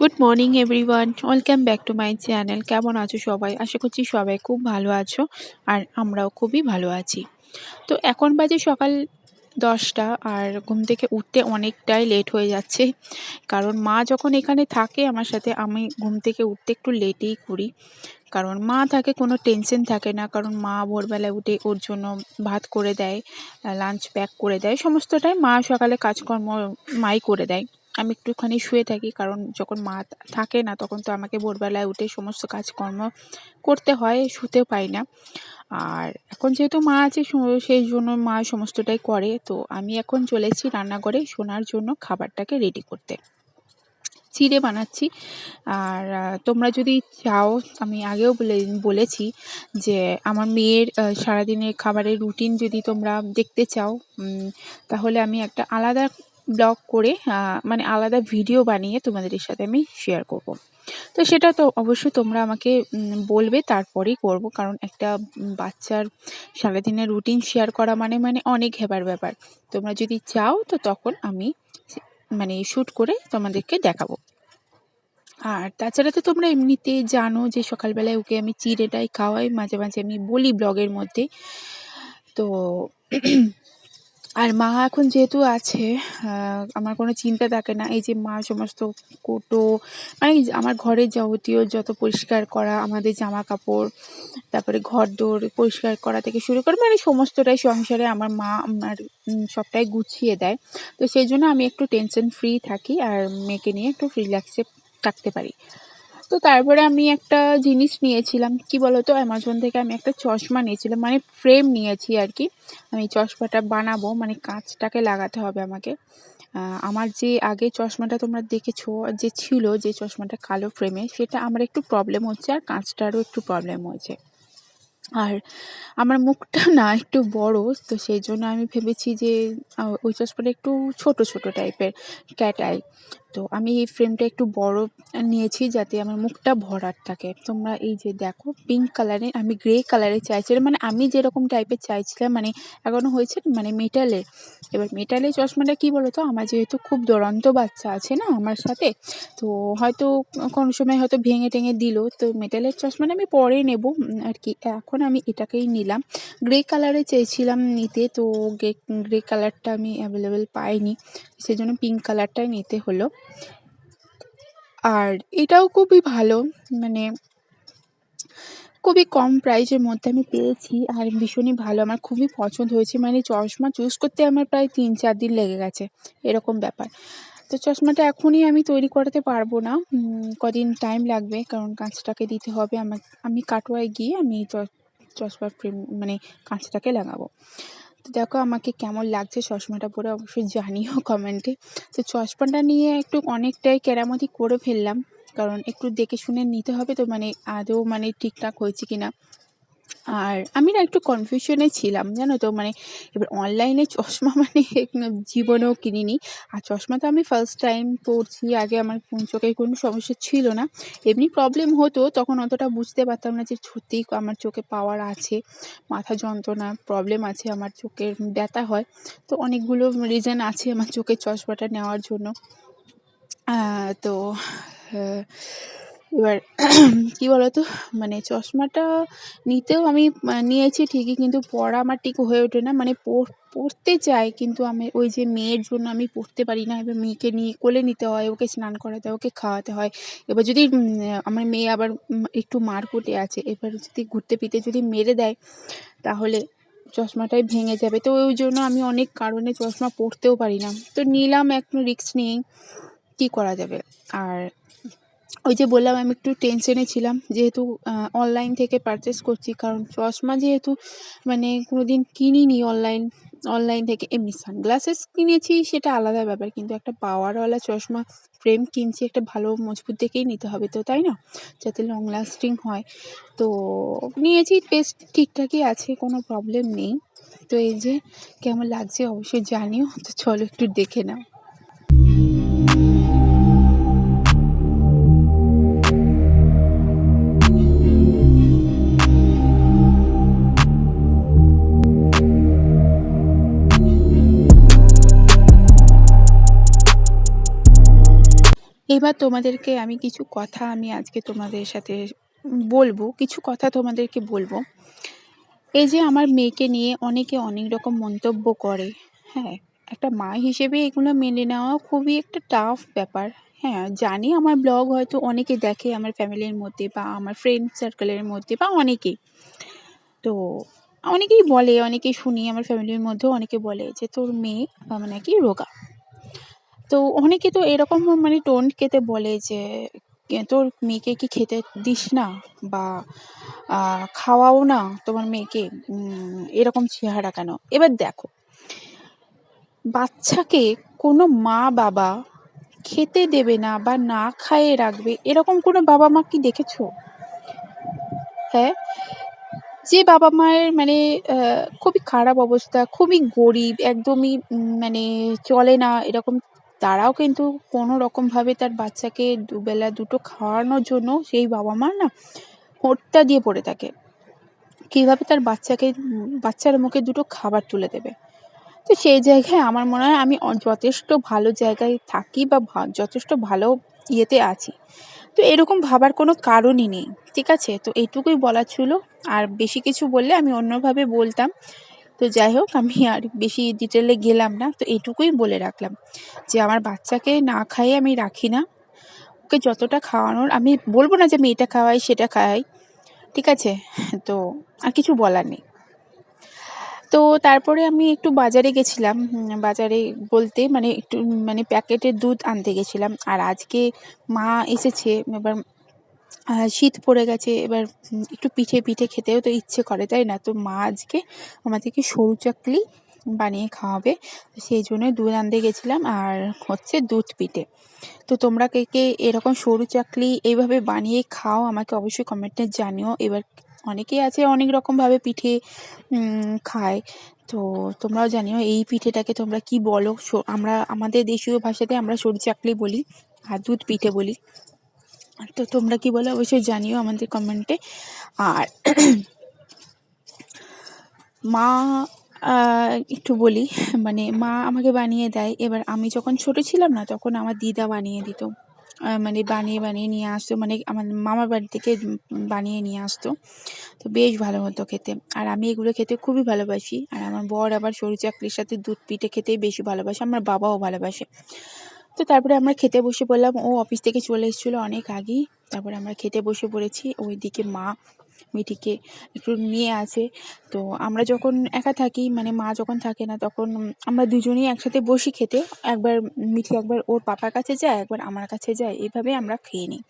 Good morning everyone welcome back to my channel কেমন আছো সবাই? আশা করছি সবাই খুব ভালো আছো আর আমরাও খুবই ভালো আছি। তো এখন বাজে সকাল দশটা আর ঘুম থেকে উঠতে অনেকটাই লেট হয়ে যাচ্ছে। কারণ মা যখন এখানে থাকে, আমার সাথে আমি ঘুম থেকে উঠতে একটু লেটেই করি। কারণ মা থাকে, কোনো টেনশন থাকে না। কারণ মা ভোরবেলায় উঠে ওর জন্য ভাত করে দেয় লাঞ্চ প্যাক করে দেয়। সমস্তটাই মা সকালে কাজকর্ম মাই করে দেয়। আমি একটুখানি শুয়ে থাকি, কারণ যখন মা থাকে না, তখন তো আমাকে ভোরবেলায় উঠে সমস্ত কাজকর্ম করতে হয়, শুতে পাই না। আর এখন যেহেতু মা আছে সেই জন্য মা সমস্তটাই করে। তো আমি এখন চলেছি রান্নাঘরে শোনার জন্য খাবারটাকে রেডি করতে। চিড়ে বানাচ্ছি। আর তোমরা যদি চাও, আমি আগেও বলে, বলেছি যে আমার মেয়ের সারাদিনের খাবারের রুটিন যদি তোমরা দেখতে চাও তাহলে আমি একটা আলাদা ব্লগ করে মানে আলাদা ভিডিও বানিয়ে তোমাদের সাথে আমি শেয়ার করব। তো সেটা তো অবশ্যই তোমরা আমাকে বলবে, তারপরেই করব। কারণ একটা বাচ্চার সারাদিনের রুটিন শেয়ার করা মানে মানে অনেক হেবার ব্যাপার। তোমরা যদি চাও, তো তখন আমি মানে শ্যুট করে তোমাদেরকে দেখাবো। আর তাছাড়া তো তোমরা এমনিতে জানো যে সকালবেলায় ওকে আমি চিড়েটাই খাওয়াই, মাঝে মাঝে আমি বলি ব্লগের মধ্যে। তো আর মা এখন যেহেতু আছে আমার কোনো চিন্তা থাকে না। এই যে মা সমস্ত কোটো মানে আমার ঘরের যাবতীয় যত পরিষ্কার করা, আমাদের জামা কাপড় তারপরে ঘর দোর পরিষ্কার করা থেকে শুরু করে মানে সমস্তটাই সংসারে আমার মা আমার সবটাই গুছিয়ে দেয়। তো সেই জন্য আমি একটু টেনশন ফ্রি থাকি আর মেয়েকে নিয়ে একটু রিল্যাক্সে থাকতে পারি। তো তারপরে আমি একটা জিনিস নিয়েছিলাম, কি বলতো অ্যামাজন থেকে আমি একটা চশমা নিয়েছিলাম মানে ফ্রেম নিয়েছি আর কি। আমি চশমাটা বানাবো মানে কাঁচটাকে লাগাতে হবে আমাকে। আমার যে আগে চশমাটা তোমরা দেখেছ, যে ছিল যে চশমাটা কালো ফ্রেমে সেটা আমার একটু প্রবলেম হচ্ছে আর কাঁচটারও একটু প্রবলেম হয়েছে। আর আমার মুখটা না একটু বড়, তো সেই জন্য আমি ভেবেছি যে ওই চশমাটা একটু ছোট ছোট টাইপের ক্যাট আই তো আমি এই ফ্রেমটা একটু বড় নিয়েছি যাতে আমার মুখটা ভরার থাকে। তোমরা এই যে দেখো পিঙ্ক কালারের আমি গ্রে কালারে চাইছিলাম। মানে আমি যেরকম টাইপের চাইছিলাম মানে এখনও হয়েছে মানে মেটালের এবার মেটালের চশমাটা কী বলো তো আমার যেহেতু খুব দুরন্ত বাচ্চা আছে না আমার সাথে, তো হয়তো কোনো সময় হয়তো ভেঙে টেঙে দিল। তো মেটালের চশমাটা আমি পরে নেব আর কি। এখন আমি এটাকেই নিলাম। গ্রে কালারে চেয়েছিলাম নিতে, তো গ্রে গ্রে কালারটা আমি অ্যাভেলেবেল পাইনি। সেজন্য পিঙ্ক কালারটাই নিতে হলো। আর এটাও খুবই ভালো মানে খুবই কম প্রাইসের মধ্যে আমি পেয়েছি আর ভীষণই ভালো। আমার খুবই পছন্দ হয়েছে মানে চশমা চুজ করতে আমার প্রায় তিন চার দিন লেগে গেছে, এরকম ব্যাপার। তো চশমাটা এখনই আমি তৈরি করাতে পারব না কদিন টাইম লাগবে, কারণ কাঁচটাকে দিতে হবে আমার, আমি কাটোয়ায় গিয়ে আমি চশমা ফ্রেম মানে কাঁচটাকে লাগাবো। তো দেখো আমাকে কেমন লাগছে চশমাটা পরে অবশ্যই জানিও কমেন্টে। তো চশমাটা নিয়ে একটু অনেকটাই কেরামতি করে ফেললাম, কারণ একটু দেখে শুনে নিতে হবে তো মানে আদৌ মানে ঠিকঠাক হয়েছে কি না আর আমি না একটু কনফিউশনে ছিলাম, জানো তো? মানে এবার অনলাইনে চশমা মানে জীবনেও কিনিনি। আর চশমা তো আমি ফার্স্ট টাইম পরছি, আগে আমার কোন চোখে কোনো সমস্যা ছিল না। এমনি প্রবলেম হতো, তখন অতটা বুঝতে পারতাম না যে সত্যিই আমার চোখে পাওয়ার আছে, মাথা যন্ত্রণা প্রবলেম আছে, আমার চোখের ব্যথা হয়। তো অনেকগুলো রিজন আছে আমার চোখের চশমাটা নেওয়ার জন্য। তো এবার, কী বলতো? মানে চশমাটা নিতেও আমি নিয়েছি ঠিকই, কিন্তু পড়া আমার ঠিক হয়ে ওঠে না। মানে পড়তে চাই, কিন্তু আমি ওই যে মেয়ের জন্য আমি পরতে পারি না। এবার মেয়েকে নিয়ে কোলে নিতে হয়, ওকে স্নান করাতে হয়, ওকে খাওয়াতে হয়। এবার যদি আমার মেয়ে আবার একটু মারকুটে আছে, এবার যদি ঘুরতে ফিরতে যদি মেরে দেয়, তাহলে চশমাটাই ভেঙে যাবে। তো ওই জন্য আমি অনেক কারণে চশমা পরতেও পারি না। তো নিলাম একটু রিস্ক নিয়েই কী করা যাবে? আর ওই যে বললাম, আমি একটু টেনশনে ছিলাম, যেহেতু অনলাইন থেকে পারচেস করছি। কারণ চশমা যেহেতু মানে কোনো দিন কিনিনি অনলাইন অনলাইন থেকে। এমনি সানগ্লাসেস কিনেছি, সেটা আলাদা ব্যাপার। কিন্তু একটা পাওয়ারওয়ালা চশমা ফ্রেম কিনছি, একটা ভালো মজবুত দেখেই নিতে হবে তো, তাই না? যাতে লং লাস্টিং হয়। তো নিয়েছি বেশ ঠিকঠাকই আছে, কোনো প্রবলেম নেই। তো এই যে, কেমন লাগছে অবশ্যই জানিও। তো চলো একটু দেখে নাও। এবার তোমাদেরকে আমি কিছু কথা আমি আজকে তোমাদের সাথে বলব কিছু কথা তোমাদেরকে বলব। এই যে আমার মেয়েকে নিয়ে অনেকে অনেক রকম মন্তব্য করে হ্যাঁ একটা মা হিসেবে এগুলো মেনে নেওয়া খুবই একটা টাফ ব্যাপার। হ্যাঁ জানি আমার ব্লগ হয়তো অনেকে দেখে আমার ফ্যামিলির মধ্যে বা আমার ফ্রেন্ড সার্কেলের মধ্যে বা অনেকেই। তো অনেকেই বলে অনেকেই শুনি আমার ফ্যামিলির মধ্যেও অনেকে বলে যে তোর মেয়ে আহ, নাকি রোগা। তো অনেকে তো এরকম মানে টোন কেটে বলে যে "কে- তোর মেয়েকে কি খেতে দিস না? বা খাওয়াও না তোমার মেয়েকে? এরকম চেহারা কেন? এবার দেখো, বাচ্চাকে কোনো মা বাবা খেতে দেবে না বা না খাইয়ে রাখবে, এরকম কোনো বাবা মা কি দেখেছ? হ্যাঁ? যে বাবা মায়ের মানে খুবই খারাপ অবস্থা, খুবই গরিব, একদমই মানে চলে না, এরকম তারাও কিন্তু কোনো রকম ভাবে তার বাচ্চাকে দুবেলা দুটো খাওয়ানোর জন্য সেই বাবা মা না হোঁটটা দিয়ে পড়ে থাকে। কীভাবে তার বাচ্চাকে, বাচ্চার মুখে দুটো খাবার তুলে দেবে? তো সেই জায়গায় আমার মনে হয় আমি যথেষ্ট ভালো জায়গায় থাকি বা যথেষ্ট ভালো ইয়েতে আছি। তো এরকম ভাবার কোনো কারণই নেই, ঠিক আছে? তো এইটুকুই বলার ছিল। আর বেশি কিছু বললে আমি অন্যভাবে বলতাম। তো যাই হোক, আমি আর বেশি ডিটেলে গেলাম না। তো এইটুকুই বলে রাখলাম যে, আমার বাচ্চাকে না খাইয়ে আমি রাখি না। ওকে যতটা খাওয়ানোর, আমি বলব না যে আমি এটা খাওয়াই সেটা খাওয়াই ঠিক আছে? তো আর কিছু বলার নেই। তো তারপরে আমি একটু বাজারে গেছিলাম। বাজারে বলতে মানে একটু মানে প্যাকেটের দুধ আনতে গেছিলাম। আর আজকে মা এসেছে, এবার শীত পড়ে গেছে, এবার একটু পিঠে পিঠে খেতেও তো ইচ্ছে করে, তাই না? তো মা আজকে আমাদেরকে সরু চাকলি বানিয়ে খাওয়াবে সেই জন্য দুধ আনতে গেছিলাম, আর হচ্ছে দুধ পিঠে। তো তোমরা কে কে এরকম সরু চাকলি এইভাবে বানিয়ে খাও, আমাকে অবশ্যই কমেন্টে জানিও। এবার অনেকেই আছে অনেক রকমভাবে পিঠে খায়, তো তোমরাও জানিও এই পিঠেটাকে তোমরা কি বলো? আমরা, আমাদের দেশীয় ভাষাতে আমরা সরু চাকলি বলি, আর দুধ পিঠে বলি। তো তোমরা কি বলো? অবশ্যই জানিও আমাদের কমেন্টে। আর মা একটু বলি মানে মা আমাকে বানিয়ে দেয়। এবার আমি যখন ছোট ছিলাম না, তখন আমার দিদা বানিয়ে দিত। মানে বানিয়ে বানিয়ে নিয়ে আসতো। মানে আমার মামার বাড়ি থেকে বানিয়ে নিয়ে আসতো। তো বেশ ভালো হতো খেতে। আর আমি এগুলো খেতে খুবই ভালোবাসি। আর আমার বর আবার সরু চাকরির সাথে দুধ পিঠে খেতেই বেশি ভালোবাসে। আমার বাবাও ভালোবাসে। তো তারপরে আমরা খেতে বসে পড়লাম। ও অফিস থেকে চলে এসেছিল অনেক আগেই। তারপরে আমরা খেতে বসে পড়েছি। ওইদিকে মা মিঠিকে একটু নিয়ে আছে তো আমরা যখন একা থাকি মানে মা যখন থাকে না, তখন আমরা দুজনেই একসাথে বসি খেতে। একবার মিঠি একবার ওর পাপার কাছে যায়, একবার আমার কাছে যায়। এইভাবে আমরা খেয়ে নিই।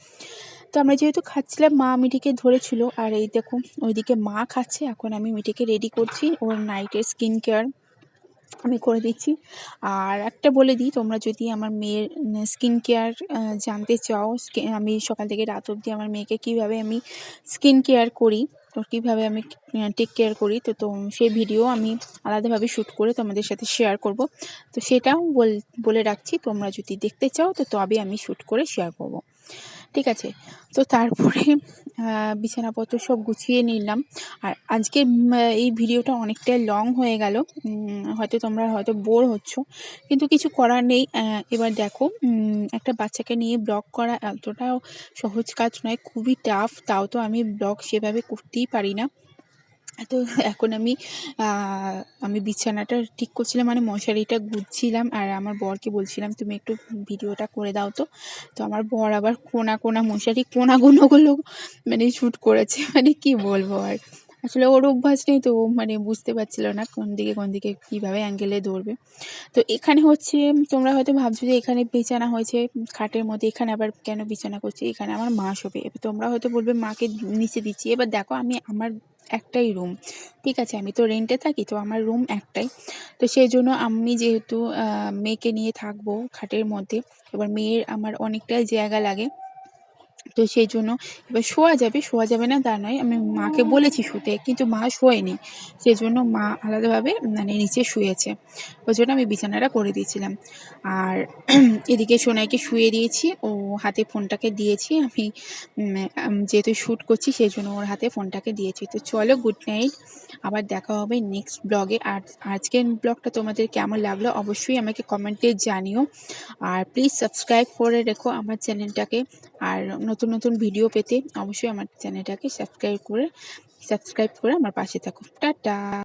তো আমরা যেহেতু খাচ্ছিলাম, মা মিঠিকে ধরেছিল। আর এই দেখো ওইদিকে মা খাচ্ছে। এখন আমি মিঠিকে রেডি করছি ওর নাইটের স্কিন কেয়ার আমি করে দিচ্ছি। আর একটা বলে দিই, তোমরা যদি আমার মেয়ের স্কিন কেয়ার জানতে চাও আমি সকাল থেকে রাত অবধি আমার মেয়েকে কীভাবে আমি স্কিন কেয়ার করি, তো কীভাবে আমি টেক কেয়ার করি, তো তো সেই ভিডিও আমি আলাদাভাবে শ্যুট করে তোমাদের সাথে শেয়ার করব। তো সেটাও বল, বলে রাখছি, তোমরা যদি দেখতে চাও, তো তবে আমি শ্যুট করে শেয়ার করব। ঠিক আছে? তো তারপরে বিছানাপত্র সব গুছিয়ে নিলাম। আর আজকে এই ভিডিওটা অনেকটাই লং হয়ে গেল। হয়তো তোমরা হয়তো বোর হচ্ছ। কিন্তু কিছু করার নেই। এবার দেখো একটা বাচ্চাকে নিয়ে ব্লগ করা এতটাও সহজ কাজ নয়। খুবই টাফ তাও তো আমি ব্লগ সেভাবে করতেই পারি না। তো এখন আমি আমি বিছানাটা ঠিক করছিলাম মানে মশারিটা গুছছিলাম আর আমার বরকে বলছিলাম, তুমি একটু ভিডিওটা করে দাও তো। তো আমার বর আবার কোনা কোনা মশারি, কোনা কোনাগুলোগুলো মানে শ্যুট করেছে মানে কি বলব আর। আসলে ওর অভ্যাস নেই তো মানে বুঝতে পারছিল না কোন দিকে কোন দিকে কীভাবে অ্যাঙ্গেলে ধরবে। তো এখানে হচ্ছে, তোমরা হয়তো ভাবছ যে এখানে বিছানা হয়েছে, খাটের মধ্যে, এখানে আবার কেন বিছানা করছি? এখানে আমার মা শোবে। তোমরা হয়তো বলবে, মাকে নিচে দিচ্ছি। এবার দেখো, আমি আমার একটাই রুম ঠিক আছে? আমি তো রেন্টে থাকি, তো আমার রুম একটাই। তো সেই জন্য আমি যেহেতু মেয়েকে নিয়ে থাকব খাটের মধ্যে, এবার মেয়ের আমার অনেকটাই জায়গা লাগে। তো সেই জন্য এবার শোয়া যাবে শোয়া যাবে না তা নয়, আমি মাকে বলেছি শুতে, কিন্তু মা শোয়নি। সেই জন্য মা আলাদাভাবে মানে নিচে শুয়েছে। ওই জন্য আমি বিছানাটা করে দিয়েছিলাম। আর এদিকে সোনাইকে শুয়ে দিয়েছি, ও হাতে ফোনটাকে দিয়েছি, আমি যেহেতু শ্যুট করছি, সেই জন্য ওর হাতে ফোনটাকে দিয়েছি। তো চলো, গুড নাইট, আবার দেখা হবে নেক্সট ব্লগে। আর আজকের ব্লগটা তোমাদের কেমন লাগল অবশ্যই আমাকে কমেন্টে জানিও। আর প্লিজ সাবস্ক্রাইব করে রেখো আমার চ্যানেলটাকে। আর নতুন নতুন ভিডিও পেতে অবশ্যই আমার চ্যানেলটাকে সাবস্ক্রাইব করে সাবস্ক্রাইব করে আমার পাশে থাকো টাটা!